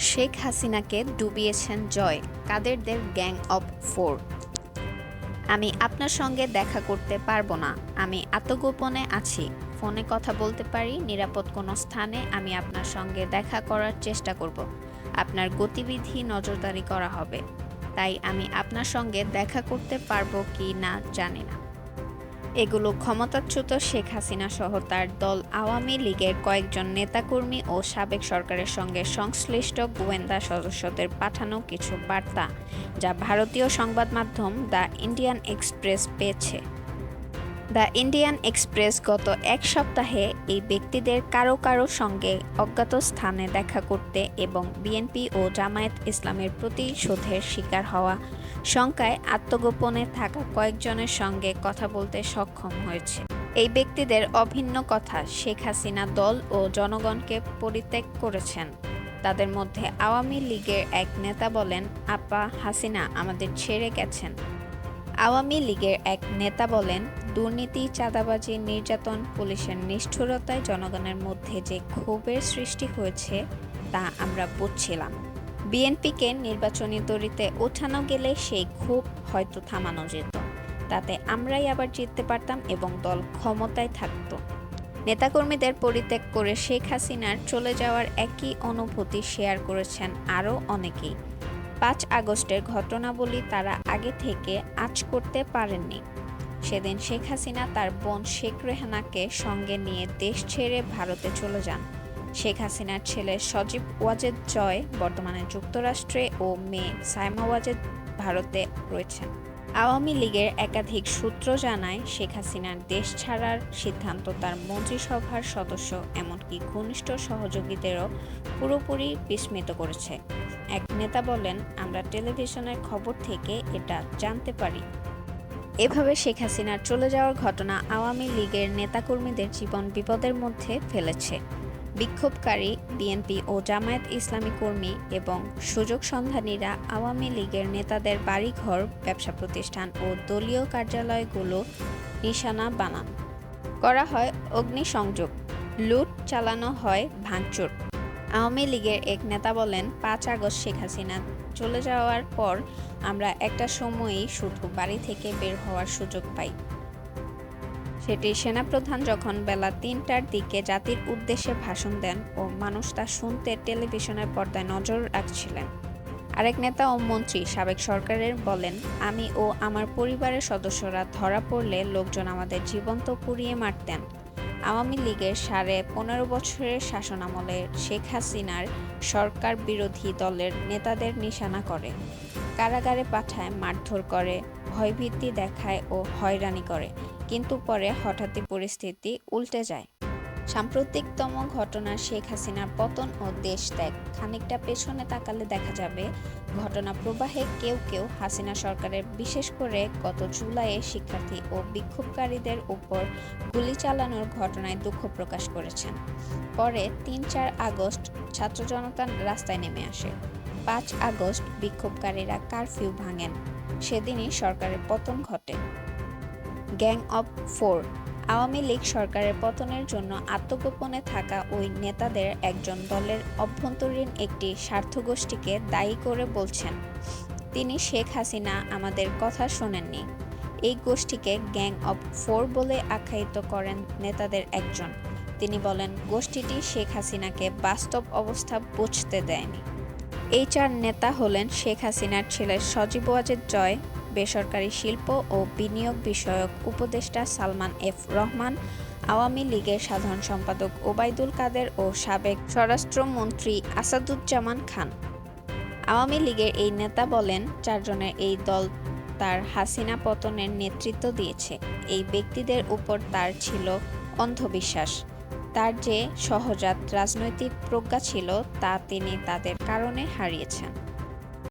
শেখ হাসিনাকে ডুবিয়েছেন জয়, কাদেরদের গ্যাং অব ফোর। আমি আপনার সঙ্গে দেখা করতে পারব না, আমি আত্মগোপনে আছি। ফোনে কথা বলতে পারি, নিরাপদ কোনো স্থানে আমি আপনার সঙ্গে দেখা করার চেষ্টা করব। আপনার গতিবিধি নজরদারি করা হবে। তাই আমি আপনার সঙ্গে দেখা করতে পারব কি না জানি না। এগুলো ক্ষমতাচ্যুত শেখ হাসিনা সহ তার দল আওয়ামী লীগের কয়েকজন নেতাকর্মী ও সাবেক সরকারের সঙ্গে সংশ্লিষ্ট গোয়েন্দা সদস্যদের পাঠানো কিছু বার্তা, যা ভারতীয় সংবাদ মাধ্যম দ্য ইন্ডিয়ান এক্সপ্রেস পেয়েছে। দ্য ইন্ডিয়ান এক্সপ্রেস গত এক সপ্তাহে এই ব্যক্তিদের কারও কারও সঙ্গে অজ্ঞাত স্থানে দেখা করতে এবং বিএনপি ও জামায়াত ইসলামের প্রতিশোধের শিকার হওয়া শঙ্কায় আত্মগোপনে থাকা কয়েকজনের সঙ্গে কথা বলতে সক্ষম হয়েছে। এই ব্যক্তিদের অভিন্ন কথা শেখ হাসিনা দল ও জনগণকে পরিত্যাগ করেছেন। তাদের মধ্যে আওয়ামী লীগের এক নেতা বলেন, আপা হাসিনা আমাদের ছেড়ে গেছেন। আওয়ামী লীগের এক নেতা বলেন দুর্নীতি, চাঁদাবাজি, নির্যাতন, পুলিশের নিষ্ঠুরতায় জনগণের মধ্যে যে ক্ষোভের সৃষ্টি হয়েছে তা আমরা বুঝছিলাম। বিএনপিকে নির্বাচনী দড়িতে ওঠানো গেলে সেই ক্ষোভ হয়তো থামানো যেত। তাতে আমরাই আবার জিততে পারতাম এবং দল ক্ষমতায় থাকতো। নেতাকর্মীদের পরিত্যাগ করে শেখ হাসিনার চলে যাওয়ার একই অনুভূতি শেয়ার করেছেন আরও অনেকেই। পাঁচ আগস্টের ঘটনাবলী তারা আগে থেকে আজ করতে পারেননি। সেদিন শেখ হাসিনা তার বোন শেখ রেহানাকে সঙ্গে নিয়ে দেশ ছেড়ে ভারতে চলে যান। শেখ হাসিনার ছেলে সজীব ওয়াজেদ জয় বর্তমানে যুক্তরাষ্ট্রে ও মেয়ে সাইমা ওয়াজেদ ভারতে রয়েছেন। আওয়ামী লীগের একাধিক সূত্র জানায়, শেখ হাসিনার দেশ ছাড়ার সিদ্ধান্ত তার মন্ত্রিসভার সদস্য এমনকি ঘনিষ্ঠ সহযোগীদেরও পুরোপুরি বিস্মিত করেছে। এক নেতা বলেন, আমরা টেলিভিশনের খবর থেকে এটা জানতে পারি। এভাবে শেখ হাসিনার চলে যাওয়ার ঘটনা আওয়ামী লীগের নেতাকর্মীদের জীবন বিপদের মধ্যে ফেলেছে। বিক্ষোভকারী, বিএনপি ও জামায়াত ইসলামী কর্মী এবং সুযোগ সন্ধানীরা আওয়ামী লীগের নেতাদের বাড়িঘর, ব্যবসা প্রতিষ্ঠান ও দলীয় কার্যালয়গুলো নিশানা বানান। করা হয় অগ্নিসংযোগ, লুট চালানো হয় ভাঙচুর। আওয়ামী লীগের এক নেতা বলেন, পাঁচ আগস্ট শেখ হাসিনা চলে যাওয়ার পর আমরা একটা সময়ই শুধু বাড়ি থেকে বের হওয়ার সুযোগ পাই। সেটি সেনাপ্রধান যখন বেলা তিনটার দিকে জাতির উদ্দেশ্যে ভাষণ দেন ও মানুষ তা শুনতে টেলিভিশনের পর্দায় নজর রাখছিলেন। আরেক নেতা ও মন্ত্রী সাবেক সরকারের বলেন, আমি ও আমার পরিবারের সদস্যরা ধরা পড়লে লোকজন আমাদের জীবন্ত পুড়িয়ে মারতেন। আওয়ামী লীগের সাড়ে পনেরো বছরের শাসনামলে শেখ হাসিনার সরকার বিরোধী দলের নেতাদের নিশানা করে, কারাগারে পাঠায়, মারধর করে, ভয়ভীতি দেখায় ও হয়রানি করে। কিন্তু পরে হঠাৎই পরিস্থিতি উল্টে যায়। সাম্প্রতিকতম ঘটনা শেখ হাসিনার পতন ও দেশ ত্যাগ। খানিকটা পেছনে তাকালে দেখা যাবে, ঘটনা প্রবাহে কেউ কেউ হাসিনা সরকারের বিশেষ করে গত জুলাইয়ে শিক্ষার্থী ও বিক্ষোভকারীদের উপর গুলি চালানোর ঘটনায় দুঃখ প্রকাশ করেছেন। পরে তিন চার আগস্ট ছাত্র জনতা রাস্তায় নেমে আসে। পাঁচ আগস্ট বিক্ষোভকারীরা কারফিউ ভাঙেন। সেদিনই সরকারের পতন ঘটে। Gang of four Awami League সরকারের পতনের জন্য আত্মগোপনে থাকা ওই নেতাদের একজন দলের অভ্যন্তরীণ একটি স্বার্থগোষ্ঠীকে দায়ী করে বলছেন। তিনি শেখ হাসিনা আমাদের কথা শোনেননি। এই গোষ্ঠীকে গ্যাং অব ফোর বলে আখ্যায়িত করেন নেতাদের একজন। তিনি বলেন, গোষ্ঠীটি শেখ হাসিনাকে বাস্তব অবস্থা বুঝতে দেয়নি। এই চার নেতা হলেন শেখ হাসিনার ছেলে সজীব ওয়াজেদ জয়। বেসরকারি শিল্প ও বিনিয়োগ বিষয়ক উপদেষ্টা সালমান এফ রহমান, আওয়ামী লীগের সাধারণ সম্পাদক ওবায়দুল কাদের ও সাবেক স্বরাষ্ট্রমন্ত্রী আসাদুজ্জামান খান। আওয়ামী লীগের এই নেতা বলেন, চারজনের এই দল তার হাসিনা পতনের নেতৃত্ব দিয়েছে। এই ব্যক্তিদের উপর তার ছিল অন্ধবিশ্বাস। তার যে সহজাত রাজনৈতিক প্রজ্ঞা ছিল, তা তিনি তাদের কারণে হারিয়েছেন।